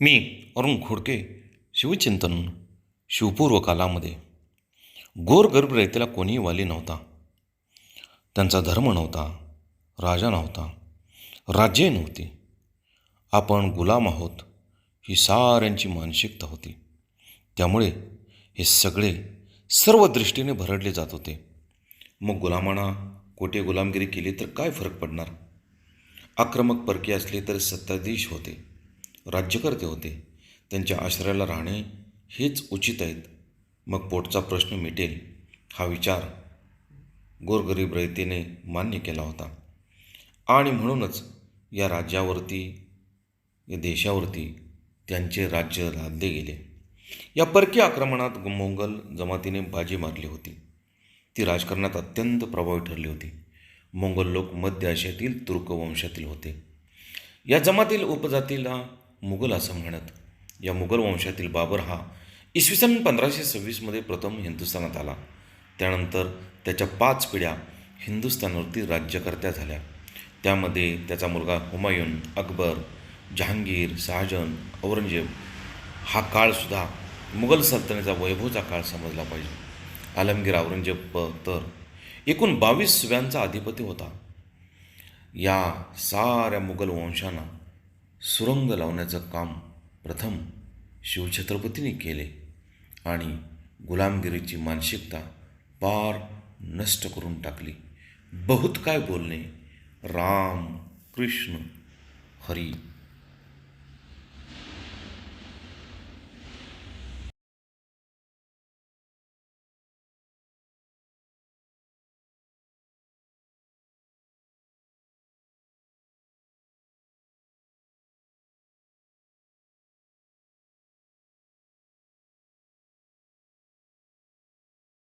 मी अरुण घोडके शिवचिंतन शिवपूर्व कालामध्ये. गोरगरीब रयतेला कोणीही वाली नव्हता. त्यांचा धर्म नव्हता राजा नव्हता राज्ये नव्हती. आपण गुलाम आहोत ही साऱ्यांची मानसिकता होती. त्यामुळे हे सगळे सर्व दृष्टीने भरडले जात होते. मग गुलामांना कोठे गुलामगिरी केली तर काय फरक पडणार? आक्रमक परकीय असले तर सत्ताधीश होते. राज्यकर्ते होते. त्यांच्या आश्रयाला राहणे हेच उचित आहेत. मग पोटचा प्रश्न मिटेल हा विचार गोरगरीब रयतेने मान्य केला होता. आणि म्हणूनच या राज्यावरती या देशावरती त्यांचे राज्य लादले गेले. या परकीय आक्रमणात मोंगल जमातीने बाजी मारली होती. ती राजकारणात अत्यंत प्रभावी ठरली होती. मोंगल लोक मध्य आशियातील तुर्क वंशातील होते. या जमातील उपजातीला मुघल असं म्हणत या मुघल वंशातील बाबर हा इसवी सन पंधराशे सव्वीसमध्ये प्रथम हिंदुस्थानात आला. त्यानंतर त्याच्या पाच पिढ्या हिंदुस्थानवरती राज्यकर्त्या झाल्या. त्यामध्ये त्याचा मुलगा हुमायून अकबर जहांगीर शहाजन औरंगजेब हा काळसुद्धा मुघल सल्तनेचा वैभवचा काळ समजला पाहिजे. आलमगीर औरंगजेब तर एकूण बावीस सुव्यांचा अधिपती होता. या साऱ्या मुघल वंशांना सुरंग लावण्याचं काम प्रथम शिवछत्रपतीने केले आणि गुलामगिरीची मानसिकता पार नष्ट करून टाकली. बहुत काय बोलणे? राम कृष्ण हरी.